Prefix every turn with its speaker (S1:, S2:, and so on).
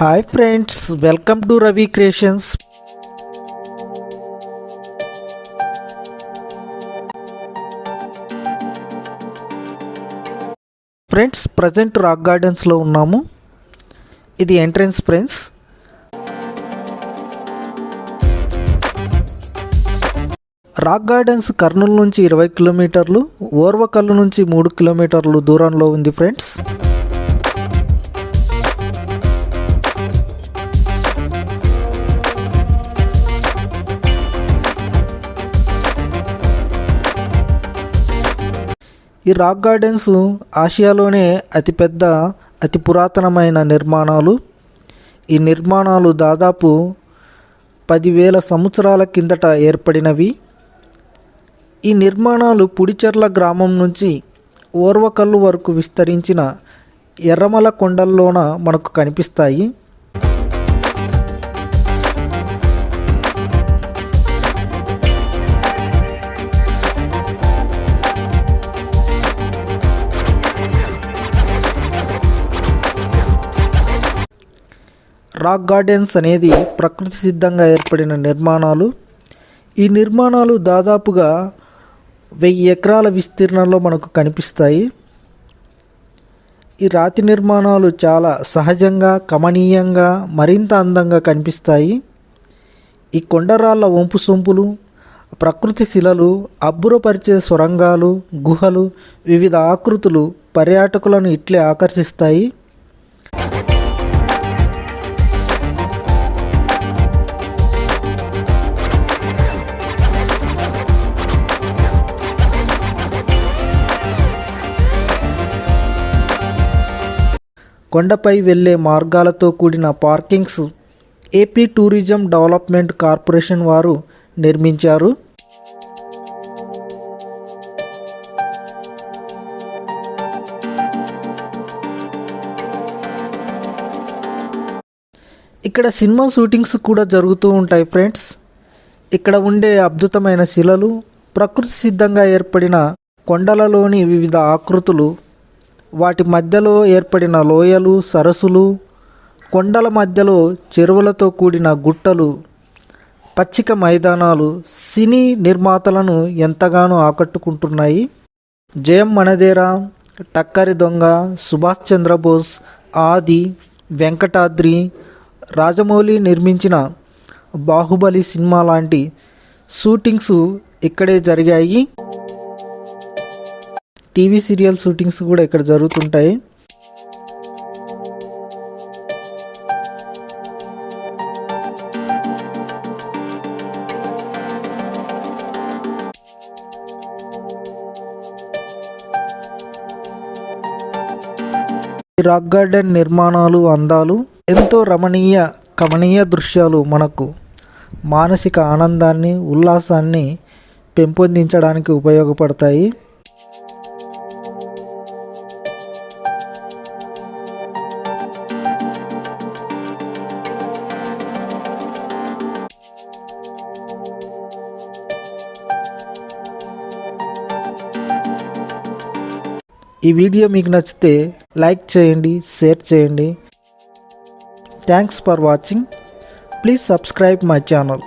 S1: Hi friends welcome to Ravi creations. Friends present rock గార్డెన్స్లో ఉన్నాము. ఇది entrance friends. Rock gardens Kurnool నుంచి ఇరవై కిలోమీటర్లు ఓర్వకల్లు నుంచి మూడు కిలోమీటర్లు దూరంలో ఉంది ఫ్రెండ్స్. ఈ రాక్ గార్డెన్స్ ఆసియాలోనే అతిపెద్ద అతి పురాతనమైన నిర్మాణాలు. ఈ నిర్మాణాలు దాదాపు పదివేల సంవత్సరాల కిందట ఏర్పడినవి. ఈ నిర్మాణాలు పుడిచెర్ల గ్రామం నుంచి ఓర్వకల్లు వరకు విస్తరించిన ఎర్రమల కొండల్లోన మనకు కనిపిస్తాయి. రాక్ గార్డెన్స్ అనేది ప్రకృతి సిద్ధంగా ఏర్పడిన నిర్మాణాలు. ఈ నిర్మాణాలు దాదాపుగా వెయ్యి ఎకరాల విస్తీర్ణంలో మనకు కనిపిస్తాయి. ఈ రాతి నిర్మాణాలు చాలా సహజంగా కమనీయంగా మరింత అందంగా కనిపిస్తాయి. ఈ కొండరాళ్ళ వంపు సొంపులు ప్రకృతి శిలలు అబ్బురపరిచే సొరంగాలు గుహలు వివిధ ఆకృతులు పర్యాటకులను ఇట్లే ఆకర్షిస్తాయి. కొండపై వెళ్ళే మార్గాలతో కూడిన parkings AP tourism development corporation వారు నిర్మించారు. ఇక్కడ సినిమా షూటింగ్స్ కూడా జరుగుతూ ఉంటాయి ఫ్రెండ్స్. ఇక్కడ ఉండే అద్భుతమైన శిలలు ప్రకృతి సిద్ధంగా ఏర్పడిన కొండలలోని వివిధ ఆకృతులు వాటి మధ్యలో ఏర్పడిన లోయలు సరస్సులు కొండల మధ్యలో చెరువులతో కూడిన గుట్టలు పచ్చిక మైదానాలు సినీ నిర్మాతలను ఎంతగానో ఆకట్టుకుంటున్నాయి. జయం మనదేరా టక్కరి దొంగ సుభాష్ చంద్రబోస్ ఆది వెంకటాద్రి రాజమౌళి నిర్మించిన బాహుబలి సినిమా లాంటి షూటింగ్స్ ఇక్కడే జరిగాయి. టీవీ సీరియల్ షూటింగ్స్ కూడా ఇక్కడ జరుగుతుంటాయి. రాక్ గార్డెన్ నిర్మాణాలు అందాలు ఎంతో రమణీయ కమనీయ దృశ్యాలు మనకు. మానసిక ఆనందాన్ని ఉల్లాసాన్ని పెంపొందించడానికి ఉపయోగపడతాయి. ఈ వీడియో మీకు నచ్చితే లైక్ చేయండి షేర్ చేయండి. Thanks for watching please subscribe my channel